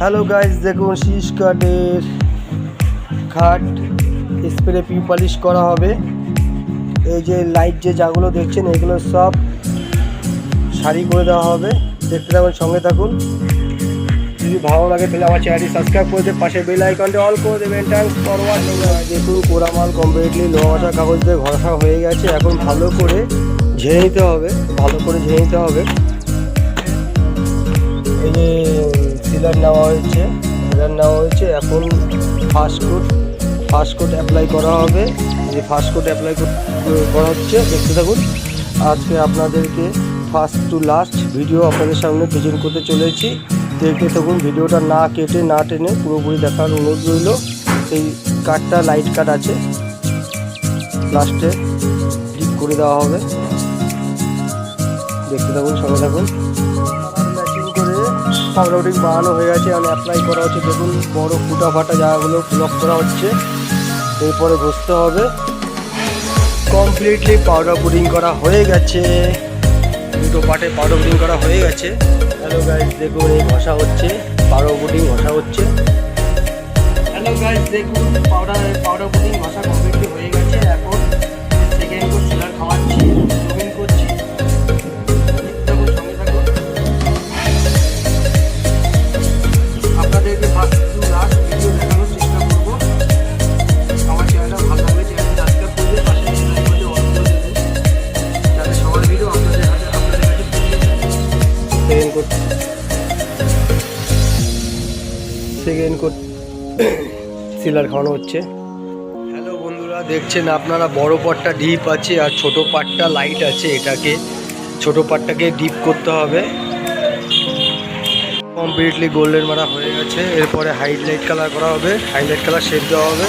Hello guys দেখুন, শীষ কাঠের খাট স্প্রে পিউ পালিশ করা হবে। এই যে লাইট যে যাগুলো দেখছেন, এগুলো সব সারি করে দেওয়া হবে। দেখতে থাকুন, সঙ্গে থাকুন। যদি ভালো লাগে, তাহলে আমার চ্যানেলটি সাবস্ক্রাইব করে দেবে পাশে বেল আইকনটি অল করে দেবেন। থ্যাংকস ফর ওয়াচিং দেখুন কোরামাল কমপ্লিটলি লোহাশা কাগজ দিয়ে ঘষা হয়ে গেছে। এখন ভালো করে ঝেড়ে নিতে হবে। ভালো করে ঝেড়ে নিতে হবে। এই যে সিলার নেওয়া হয়েছে। সিলার নেওয়া হয়েছে, এখন ফার্স্ট কোট অ্যাপ্লাই করা হবে। যে ফার্স্ট কোট অ্যাপ্লাই করা হচ্ছে, দেখতে থাকুন। আজকে আপনাদেরকে ফার্স্ট টু লাস্ট ভিডিও আপনাদের সামনে প্রেজেন্ট করতে চলেছি। দেখতে থাকুন, ভিডিওটা না কেটে, না টেনে পুরোপুরি দেখার অনুরোধ রইল। এই কাঠটা লাইট কাট আছে। লাস্টে ক্লিক করে দেওয়া হবে। দেখতে থাকুন, সঙ্গে থাকুন। পাউডারিং বানানো হয়ে গেছে আর অ্যাপ্লাই করা হচ্ছে। দেখুন, বড় ফুটা ফাটা জায়গাগুলো ব্লক করা হচ্ছে। এরপরে ঘষতে হবে। কমপ্লিটলি পাউডার পুডিং করা হয়ে গেছে। দুটো পার্টে পাউডার পুডিং করা হয়ে গেছে। হ্যালো গাইজ দেখুন, এই ঘষা হচ্ছে। পাউডার পুডিং ঘষা হচ্ছে। হ্যালো গাইজ দেখুন পাউডার পাউডার পুডিং ঘষা কমপ্লিটলি হয়ে গেছে। সেকেন্ড সিলার খাওয়ানো হচ্ছে। হ্যালো বন্ধুরা, দেখছেন আপনারা, বড় পাটটা ডিপ আছে আর ছোট পাটটা লাইট আছে এটাকে। ছোট পাটটাকে ডিপ করতে হবে। কমপ্লিটলি গোল্ডেন মারা হয়ে গেছে। এরপরে হাইলাইট কালার করা হবে। হাইলাইট কালার শেপ দেওয়া হবে।